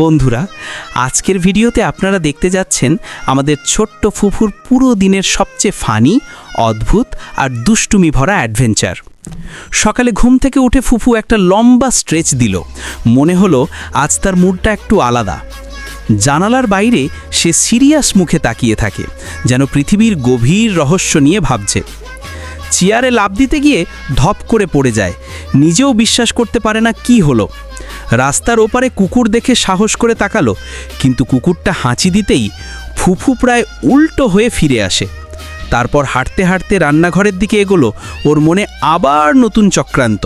বন্ধুরা, আজকের ভিডিওতে আপনারা দেখতে যাচ্ছেন আমাদের ছোট্ট ফুফুর পুরো দিনের সবচেয়ে ফানি, অদ্ভুত আর দুষ্টুমি ভরা অ্যাডভেঞ্চার। সকালে ঘুম থেকে উঠে ফুফু একটা লম্বা স্ট্রেচ দিল। মনে হলো আজ তার মুডটা একটু আলাদা। জানালার বাইরে সে সিরিয়াস মুখে তাকিয়ে থাকে, যেন পৃথিবীর গভীর রহস্য নিয়ে ভাবছে। চেয়ারে লাভ দিতে গিয়ে ধপ করে পড়ে যায়, নিজেও বিশ্বাস করতে পারে না কি হলো। রাস্তার ওপারে কুকুর দেখে সাহস করে তাকালো, কিন্তু কুকুরটা হাঁচি দিতেই ফুফু প্রায় উল্টো হয়ে ফিরে আসে। তারপর হাঁটতে হাঁটতে রান্নাঘরের দিকে এগোলো, ওর মনে আবার নতুন চক্রান্ত।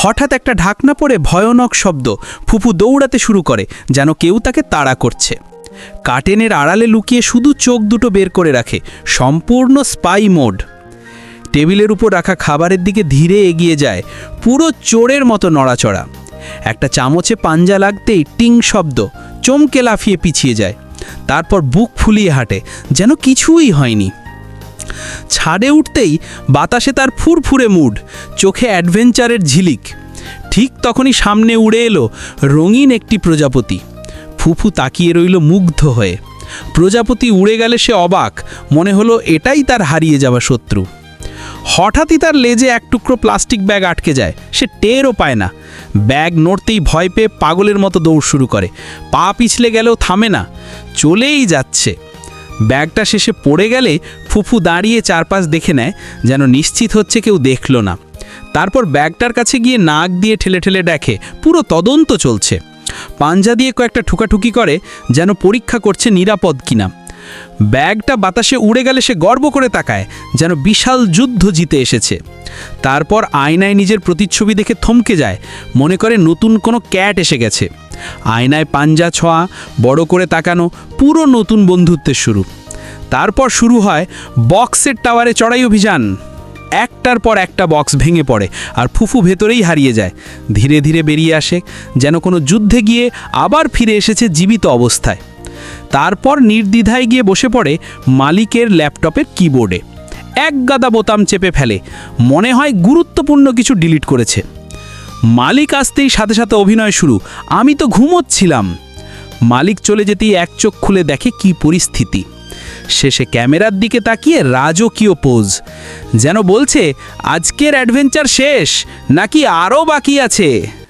হঠাৎ একটা ঢাকনা পড়ে ভয়ানক শব্দ ফুফু দৌড়াতে শুরু করে, যেন কেউ তাকে তাড়া করছে। কাটেনের আড়ালে লুকিয়ে শুধু চোখ দুটো বের করে রাখে, সম্পূর্ণ স্পাই মোড। টেবিলের উপর রাখা খাবারের দিকে ধীরে এগিয়ে যায়, পুরো চোরের মতো নড়াচড়া। একটা চামচে পাঞ্জা লাগতেই টিং শব্দ চমকে লাফিয়ে পিছিয়ে যায়। তারপর বুক ফুলিয়ে হাঁটে, যেন কিছুই হয়নি। ছাদে উঠতেই বাতাসে তার ফুরফুরে মুড, চোখে অ্যাডভেঞ্চারের ঝিলিক। ঠিক তখনই সামনে উড়ে এলো রঙিন একটি প্রজাপতি। ফুফু তাকিয়ে রইল মুগ্ধ হয়ে। প্রজাপতি উড়ে গেলে সে অবাক, মনে হলো এটাই তার হারিয়ে যাওয়া শত্রু। হঠাৎই তার লেজে এক টুকরো প্লাস্টিক ব্যাগ আটকে যায়। সে টেরও পায় না। ব্যাগ নড়তেই ভয় পেয়ে পাগলের মতো দৌড় শুরু করে। পা পিছলে গেলেও থামে না। চলেই যাচ্ছে। ব্যাগটা শেষে পড়ে গেলে ফুফু দাঁড়িয়ে চারপাশ দেখে নেয়, যেন নিশ্চিত হচ্ছে কেউ দেখল না। তারপর ব্যাগটার কাছে গিয়ে নাক দিয়ে ঠেলে ঠেলে দেখে, পুরো তদন্ত চলছে। পাঞ্জা দিয়ে কয়েকটা ঠুকাঠুকি করে, যেন পরীক্ষা করছে নিরাপদ কিনা। ব্যাগটা বাতাসে উড়ে গেলে সে গর্ব করে তাকায়, যেন বিশাল যুদ্ধ জিতে এসেছে। তারপর আয়নায় নিজের প্রতিচ্ছবি দেখে থমকে যায়, মনে করে নতুন কোনো ক্যাট এসে গেছে। আয়নায় পাঞ্জা ছোঁয়া, বড় করে তাকানো পুরো নতুন বন্ধুত্বের শুরু। তারপর শুরু হয় বক্সের টাওয়ারে চড়াই অভিযান। একটার পর একটা বক্স ভেঙে পড়ে আর ফুফু ভেতরেই হারিয়ে যায়। ধীরে ধীরে বেরিয়ে আসে, যেন কোনো যুদ্ধে গিয়ে আবার ফিরে এসেছে জীবিত অবস্থায়। তারপর নির্দ্বিধায় গিয়ে বসে পড়ে মালিকের ল্যাপটপের কিবোর্ডে। এক গাদা বোতাম চেপে ফেলে। মনে হয় গুরুত্বপূর্ণ কিছু ডিলিট করেছে। মালিক আসতেই সাথে সাথে অভিনয় শুরু। আমি তো ঘুমোচ্ছিলাম। মালিক চলে যেতেই এক চোখ খুলে দেখে কি পরিস্থিতি। শেষে ক্যামেরার দিকে তাকিয়ে রাজকীয় পোজ। যেন বলছে, আজকের অ্যাডভেঞ্চার শেষ, নাকি আরও বাকি আছে?